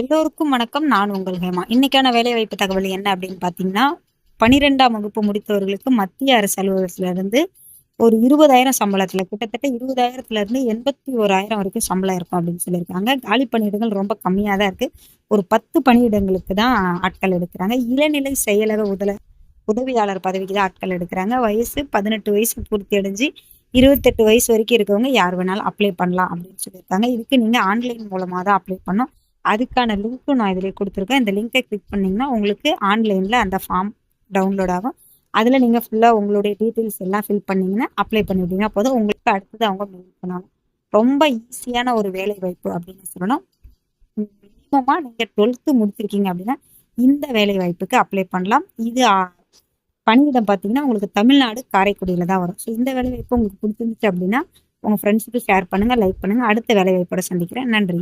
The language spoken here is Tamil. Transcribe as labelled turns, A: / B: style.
A: எல்லோருக்கும் வணக்கம். நான் உங்கள் ஹேமா. இன்னைக்கான வேலைவாய்ப்பு தகவல் என்ன அப்படின்னு பார்த்தீங்கன்னா பனிரெண்டாம் வகுப்பு முடித்தவர்களுக்கு மத்திய அரசு அலுவலகத்துல இருந்து ஒரு இருபதாயிரம் சம்பளத்துல கிட்டத்தட்ட இருபதாயிரத்துல இருந்து எண்பத்தி ஓராயிரம் வரைக்கும் சம்பளம் இருக்கும் அப்படின்னு சொல்லியிருக்காங்க. காலி பணியிடங்கள் ரொம்ப கம்மியாக தான் இருக்கு. ஒரு பத்து பணியிடங்களுக்கு தான் ஆட்கள் எடுக்கிறாங்க. இளநிலை செயலக உதல உதவியாளர் பதவிக்கு தான் ஆட்கள் எடுக்கிறாங்க. வயசு பதினெட்டு வயசு பூர்த்தி அடைஞ்சு இருபத்தெட்டு வயசு வரைக்கும் இருக்கவங்க யார் வேணாலும் அப்ளை பண்ணலாம் அப்படின்னு சொல்லியிருக்காங்க. இதுக்கு நீங்கள் ஆன்லைன் மூலமாக தான் அப்ளை பண்ணோம் அதுக்கான லிங்க்கும் நான் இதில் கொடுத்துருக்கேன். இந்த லிங்க்கை கிளிக் பண்ணிங்கன்னா உங்களுக்கு ஆன்லைனில் அந்த ஃபார்ம் டவுன்லோட் ஆகும். அதில் நீங்கள் ஃபுல்லாக உங்களுடைய டீட்டெயில்ஸ் எல்லாம் ஃபில் பண்ணிங்கன்னா அப்ளை பண்ணிவிட்டீங்கன்னா போதும். உங்களுக்கு அடுத்தது அவங்க மெயில் பண்ணணும் ரொம்ப ஈஸியான ஒரு வேலை வாய்ப்பு அப்படின்னு சொல்லணும். மினிமமாக நீங்கள் டுவெல்த்து முடிச்சிருக்கீங்க அப்படின்னா இந்த வேலை வாய்ப்புக்கு அப்ளை பண்ணலாம். இது பணியிடம் பார்த்தீங்கன்னா உங்களுக்கு தமிழ்நாடு காரைக்குடியில் தான் வரும். ஸோ இந்த வேலை வாய்ப்பு உங்களுக்கு பிடிச்சிருந்துச்சு அப்படின்னா உங்கள் ஃப்ரெண்ட்ஸுக்கு ஷேர் பண்ணுங்கள் லைக் பண்ணுங்கள் அடுத்த வேலை வாய்ப்போட சந்திக்கிறேன். நன்றி.